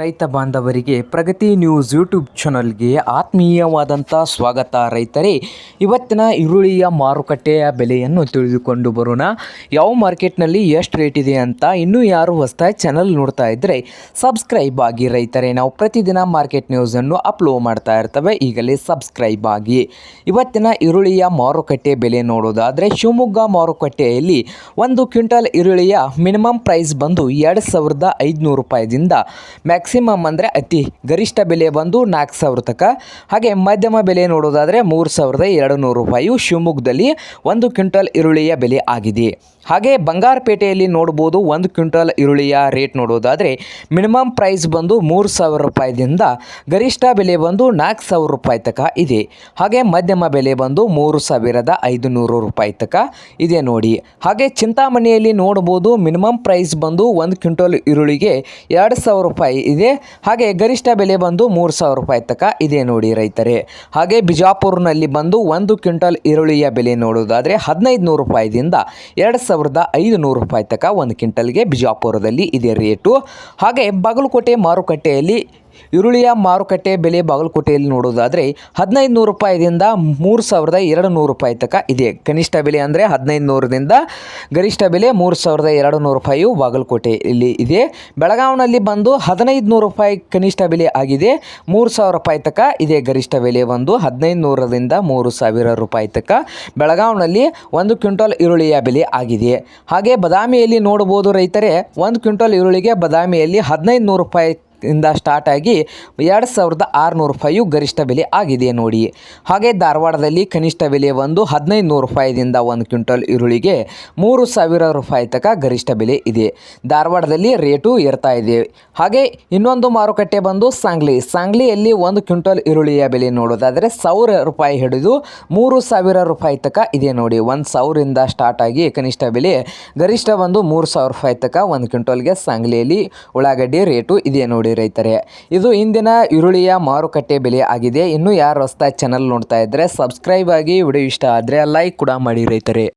ರೈತ ಬಾಂಧವರಿಗೆ ಪ್ರಗತಿ news YouTube ಚಾನಲ್ಗೆ ಆತ್ಮೀಯವಾದಂಥ ಸ್ವಾಗತ. ರೈತರೇ, ಇವತ್ತಿನ ಈರುಳ್ಳಿಯ ಮಾರುಕಟ್ಟೆಯ ಬೆಲೆಯನ್ನು ತಿಳಿದುಕೊಂಡು ಬರೋಣ. ಯಾವ ಮಾರ್ಕೆಟ್ನಲ್ಲಿ ಎಷ್ಟು ರೇಟ್ ಇದೆ ಅಂತ ಇನ್ನೂ ಯಾರು ಹೊಸ್ತಾ ಚಾನಲ್ ನೋಡ್ತಾ ಇದ್ದರೆ ಸಬ್ಸ್ಕ್ರೈಬ್ ಆಗಿ. ರೈತರೇ, ನಾವು ಪ್ರತಿದಿನ ಮಾರ್ಕೆಟ್ ನ್ಯೂಸನ್ನು ಅಪ್ಲೋಡ್ ಮಾಡ್ತಾ ಇರ್ತವೆ. ಈಗಲೇ ಸಬ್ಸ್ಕ್ರೈಬ್ ಆಗಿ. ಇವತ್ತಿನ ಈರುಳ್ಳಿಯ ಮಾರುಕಟ್ಟೆ ಬೆಲೆ ನೋಡೋದಾದರೆ, ಶಿವಮೊಗ್ಗ ಮಾರುಕಟ್ಟೆಯಲ್ಲಿ ಒಂದು ಕ್ವಿಂಟಲ್ ಈರುಳ್ಳಿಯ ಮಿನಿಮಮ್ ಪ್ರೈಸ್ ಬಂದು ಎರಡು ಸಾವಿರದ ಐದುನೂರು ರೂಪಾಯಿದಿಂದ ಮ್ಯಾಕ್ಸಿಮಮ್ ಅಂದರೆ ಅತಿ ಗರಿಷ್ಠ ಬೆಲೆ ಬಂದು ನಾಲ್ಕು ಸಾವಿರ ತನಕ. ಹಾಗೆ ಮಧ್ಯಮ ಬೆಲೆ ನೋಡೋದಾದರೆ ಮೂರು ಸಾವಿರದ ಎರಡು ನೂರು ರೂಪಾಯಿ. ಶಿವಮೊಗ್ಗದಲ್ಲಿ ಒಂದು ಕ್ವಿಂಟಲ್ ಈರುಳ್ಳಿಯ ಬೆಲೆ ಆಗಿದೆ. ಹಾಗೆ ಬಂಗಾರಪೇಟೆಯಲ್ಲಿ ನೋಡ್ಬೋದು ಒಂದು ಕ್ವಿಂಟಲ್ ಈರುಳ್ಳಿಯ ರೇಟ್ ನೋಡೋದಾದರೆ ಮಿನಿಮಮ್ ಪ್ರೈಸ್ ಬಂದು ಮೂರು ಸಾವಿರ ರೂಪಾಯಿದಿಂದ ಗರಿಷ್ಠ ಬೆಲೆ ಬಂದು ನಾಲ್ಕು ಸಾವಿರ ರೂಪಾಯಿ ತನಕ ಇದೆ. ಹಾಗೆ ಮಧ್ಯಮ ಬೆಲೆ ಬಂದು ಮೂರು ಸಾವಿರದ ಐದು ನೂರು ರೂಪಾಯಿ ತನಕ ಇದೆ ನೋಡಿ. ಹಾಗೆ ಚಿಂತಾಮಣಿಯಲ್ಲಿ ನೋಡ್ಬೋದು ಮಿನಿಮಮ್ ಪ್ರೈಸ್ ಬಂದು ಒಂದು ಕ್ವಿಂಟಲ್ ಈರುಳ್ಳಿಗೆ ಎರಡು ಸಾವಿರ ರೂಪಾಯಿ ಇದೆ. ಹಾಗೆ ಗರಿಷ್ಠ ಬೆಲೆ ಬಂದು ಮೂರು ಸಾವಿರ ರೂಪಾಯಿ ತನಕ ಇದೆ ನೋಡಿ ರೈತರೇ. ಹಾಗೆ ಬಿಜಾಪುರ್ನಲ್ಲಿ ಬಂದು ಒಂದು ಕ್ವಿಂಟಲ್ ಈರುಳ್ಳಿಯ ಬೆಲೆ ನೋಡೋದಾದರೆ ಹದಿನೈದು ನೂರು ರೂಪಾಯಿದಿಂದ ಎರಡು ಸಾವಿರದ ಐದು ನೂರು ರೂಪಾಯಿ ತನಕ ಒಂದು ಕ್ವಿಂಟಲ್ಗೆ ಬಿಜಾಪುರದಲ್ಲಿ ಇದೆ ರೇಟು. ಹಾಗೆ ಬಾಗಲಕೋಟೆ ಮಾರುಕಟ್ಟೆಯಲ್ಲಿ ಈರುಳ್ಳಿಯ ಮಾರುಕಟ್ಟೆ ಬೆಲೆ ಬಾಗಲಕೋಟೆಯಲ್ಲಿ ನೋಡೋದಾದರೆ ಹದಿನೈದು ನೂರು ರೂಪಾಯಿದಿಂದ ಮೂರು ಸಾವಿರದ ಎರಡು ನೂರು ರೂಪಾಯಿ ತನಕ ಇದೆ. ಕನಿಷ್ಠ ಬೆಲೆ ಅಂದರೆ ಹದಿನೈದು ನೂರರಿಂದ ಗರಿಷ್ಠ ಬೆಲೆ ಮೂರು ಸಾವಿರದ ಎರಡು ನೂರು ರೂಪಾಯಿಯು ಬಾಗಲಕೋಟೆಯಲ್ಲಿ ಇದೆ. ಬೆಳಗಾವಿನಲ್ಲಿ ಬಂದು ಹದಿನೈದು ನೂರು ರೂಪಾಯಿ ಕನಿಷ್ಠ ಬೆಲೆ ಆಗಿದೆ. ಮೂರು ಸಾವಿರ ರೂಪಾಯಿ ತನಕ ಇದೆ ಗರಿಷ್ಠ ಬೆಲೆ ಒಂದು ಹದಿನೈದು ನೂರರಿಂದ ಮೂರು ಸಾವಿರ ರೂಪಾಯಿ ತನಕ ಬೆಳಗಾವಿನಲ್ಲಿ ಒಂದು ಕ್ವಿಂಟಲ್ ಈರುಳ್ಳಿಯ ಬೆಲೆ ಆಗಿದೆ. ಹಾಗೆ ಬದಾಮಿಯಲ್ಲಿ ನೋಡ್ಬೋದು ರೈತರೇ, ಒಂದು ಕ್ವಿಂಟಲ್ ಈರುಳ್ಳಿಗೆ ಬದಾಮಿಯಲ್ಲಿ ಹದಿನೈದು ನೂರು ರೂಪಾಯಿ ಇಂದ ಸ್ಟಾರ್ಟ್ ಆಗಿ ಎರಡು ಸಾವಿರದ ಆರುನೂರು ರೂಪಾಯಿಯು ಗರಿಷ್ಠ ಬೆಲೆ ಆಗಿದೆ ನೋಡಿ. ಹಾಗೆ ಧಾರವಾಡದಲ್ಲಿ ಕನಿಷ್ಠ ಬೆಲೆ ಒಂದು ಹದಿನೈದು ನೂರು ರೂಪಾಯಿದಿಂದ ಒಂದು ಕ್ವಿಂಟಲ್ ಈರುಳ್ಳಿಗೆ ಮೂರು ಸಾವಿರ ರೂಪಾಯಿ ತನಕ ಗರಿಷ್ಠ ಬೆಲೆ ಇದೆ. ಧಾರವಾಡದಲ್ಲಿ ರೇಟು ಏರ್ತಾ ಇದೆ. ಹಾಗೆ ಇನ್ನೊಂದು ಮಾರುಕಟ್ಟೆ ಬಂದು ಸಾಂಗ್ಲಿ. ಸಾಂಗ್ಲಿಯಲ್ಲಿ ಒಂದು ಕ್ವಿಂಟಲ್ ಈರುಳ್ಳಿಯ ಬೆಲೆ ನೋಡೋದಾದರೆ ಸಾವಿರ ರೂಪಾಯಿ ಹಿಡಿದು ಮೂರು ಸಾವಿರ ರೂಪಾಯಿ ತನಕ ಇದೆ ನೋಡಿ. ಒಂದು ಸಾವಿರದಿಂದ ಸ್ಟಾರ್ಟ್ ಆಗಿ ಕನಿಷ್ಠ ಬೆಲೆ ಗರಿಷ್ಠ ಬಂದು ಮೂರು ಸಾವಿರ ರೂಪಾಯಿ ತನಕ ಒಂದು ಕ್ವಿಂಟಲ್ಗೆ ಸಾಂಗ್ಲಿಯಲ್ಲಿ ಉಳ್ಳಾಗಡ್ಡಿ ರೇಟು ಇದೆ ನೋಡಿ ರೈತರೇ, ಇದು ಇಂದಿನ ಈರುಳ್ಳಿಯ ಮಾರುಕಟ್ಟೆ ಬೆಲೆ ಆಗಿದೆ. ಇನ್ನು ಯಾರು ಹೊಸ್ದಾಗಿ ಚಾನಲ್ ನೋಡ್ತಾ ಇದ್ದರೆ ಸಬ್ಸ್ಕ್ರೈಬ್ ಆಗಿ, ವಿಡಿಯೋ ಇಷ್ಟ ಆದರೆ ಲೈಕ್ ಕೂಡ ಮಾಡಿ ರೈತರೇ.